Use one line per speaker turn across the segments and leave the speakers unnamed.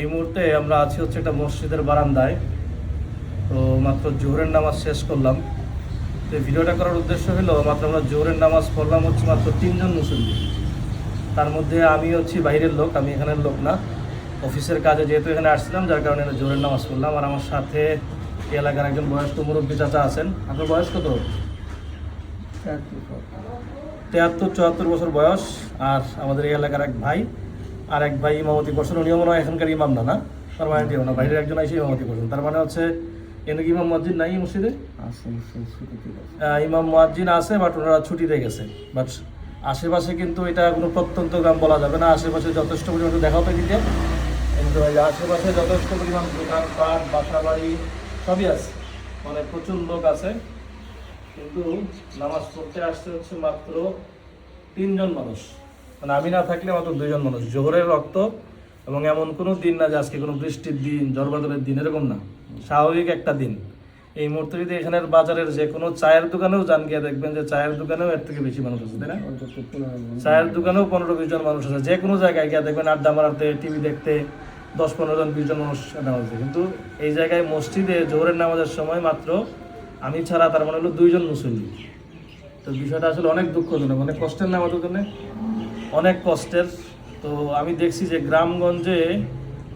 এই মুহূর্তে আমরা আছি হচ্ছে একটা মসজিদের বারান্দায়। তো মাত্র জোহরের নামাজ শেষ করলাম। তো এই ভিডিওটা করার উদ্দেশ্য হলো মাত্র আমরা জোহরের নামাজ পড়লাম হচ্ছে মাত্র তিনজন মুসল্লি। তার মধ্যে আমি হচ্ছি বাইরের লোক আমি এখানের লোক না। অফিসের কাজে যেহেতু এখানে আসছিলাম যার কারণে জোহরের নামাজ পড়লাম। আর আমার সাথে এই এলাকার একজন বয়স্ক মুরব্বী চাচা আছেন। আপনার বয়স কত? তেহাত্তর চুয়াত্তর বছর বয়স। আর আমাদের এই এলাকার এক ভাই। আর এক ভাই ইমামতি করছেন উনিও মনে হয় এখানকার ইমাম না না? পারমানেন্ট ইমাম না বাইরের একজন এসে ইমামতি করছেন। তার মানে হচ্ছে এনে কি ইমাম মসজিদ নাই মসজিদে? ইমাম মুয়াজ্জিন আছে বাট ওনারা ছুটিতে গেছে। বাট আশেপাশে কিন্তু এটা কোনো প্রত্যন্ত গ্রাম বলা যাবে না। আশেপাশে যথেষ্ট পরিমাণে দেখাও তো দিতে কিন্তু আশেপাশে যথেষ্ট পরিমাণ দোকানপাট বাসা বাড়ি সবই আছে। মানে প্রচুর লোক আছে। কিন্তু নামাজ পড়তে আসতে হচ্ছে মাত্র তিনজন মানুষ। মানে আমি না থাকলে মাত্র দুইজন মানুষ। জোহরের রক্ত এবং এমন কোনো দিন না যে আজকে কোনো বৃষ্টির দিন জলবাদলের দিন, এরকম না। স্বাভাবিক একটা দিন। এই মুহূর্তে যদি এখানের বাজারের যে কোনো চায়ের দোকানেও যান, গিয়ে দেখবেন যে চায়ের দোকানেও এর থেকে বেশি মানুষ আছে, তাই না? চায়ের দোকানেও পনেরো বিশ জন মানুষ আছে। যে কোনো জায়গায় গিয়ে দেখবেন আড্ডা মারাতে, টিভি দেখতে দশ পনেরো জন, বিশ জন মানুষ মারছে কিন্তু এই জায়গায় মসজিদে জোহরের নামাজের সময় মাত্র আমি ছাড়া তার মানে হলো দুইজন মুসল্লি। তো বিষয়টা আসলে অনেক দুঃখজনক অনেক কষ্টের না আমাদের জন্য? অনেক কষ্টের। তো আমি দেখছি যে গ্রামগঞ্জে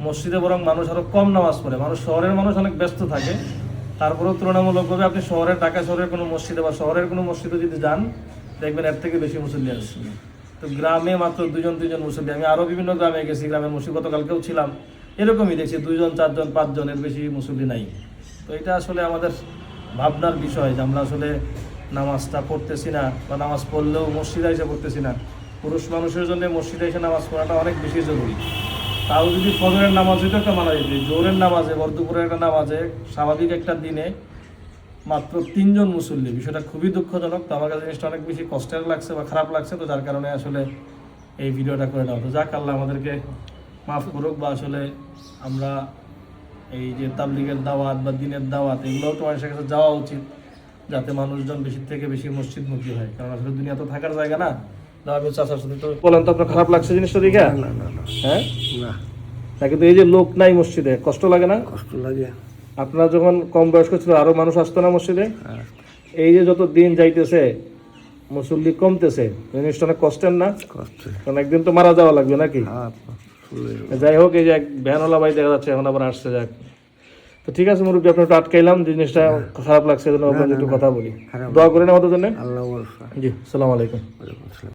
মসজিদে বরং মানুষ আরও কম নামাজ পড়ে। মানুষ শহরের মানুষ অনেক ব্যস্ত থাকে। তারপরেও তুলনামূলকভাবে আপনি শহরের ঢাকা শহরের কোনো মসজিদে বা শহরের কোনো মসজিদে যদি যান, দেখবেন এর থেকে বেশি মুসল্লি আসছে তো গ্রামে মাত্র দুজন দুজন মুসল্লি। আমি আরও বিভিন্ন গ্রামে গেছি, গ্রামের মসজিদ গতকালকেও ছিলাম। এরকমই দেখছি দুজন চারজন পাঁচজনের বেশি মুসল্লি নাই। তো এটা আসলে আমাদের ভাবনার বিষয় যে আমরা আসলে নামাজটা পড়তেছি না বা নামাজ পড়লেও মসজিদে এসে পড়তেছি না। পুরুষ মানুষের জন্য মসজিদে এসে নামাজ পড়াটা অনেক বেশি জরুরি। তাও যদি ফজরের নামাজ হইতো একটা মানা যেত। জোরের নামাজে বর দুপুরের একটা নামাজে, স্বাভাবিক একটা দিনে মাত্র তিনজন মুসল্লি। বিষয়টা খুবই দুঃখজনক। তো আমার কাছে জিনিসটা অনেক বেশি কষ্টের লাগছে বা খারাপ লাগছে। তো যার কারণে আসলে এই ভিডিওটা করে দেওয়া তো যাক, আল্লাহ আমাদেরকে মাফ করুক বা আসলে আমরা এই যে তাবলিগের দাওয়াত বা দিনের দাওয়াত, এগুলোও তো মানুষের কাছে যাওয়া উচিত। যাতে মানুষজন বেশি থেকে বেশি মসজিদমুখী হয়। কারণ আসলে দুনিয়া তো থাকার জায়গা না। দাওয়াত চাষার সাথে তো বলেন তো আপনার খারাপ লাগছে জিনিসটা দেখে?
না না না
হ্যাঁ?
না।
না কিন্তু এই যে লোক নাই মসজিদে কষ্ট লাগে না?
কষ্ট লাগে।
আপনারা যখন কম বয়স্ক ছিল আরও মানুষ আসতো না মসজিদে? এই যে যত দিন যাইতেছে মুসল্লি কমতেছে জিনিসটা অনেক কষ্টের না? কারণ একদিন তো মারা যাওয়া লাগবে নাকি? যাই হোক এই যে এক ভ্যানওয়ালা ভাই দেখা যাচ্ছে এখন আবার আসছে যাক। তো ঠিক আছে মুরব্বী আপনার একটু আটকাইলাম যে জিনিসটা খারাপ লাগছে জন্য আপনার একটু কথা বলি। দোয়া করেন আমাদের জন্য। জি সালাম আলাইকুম।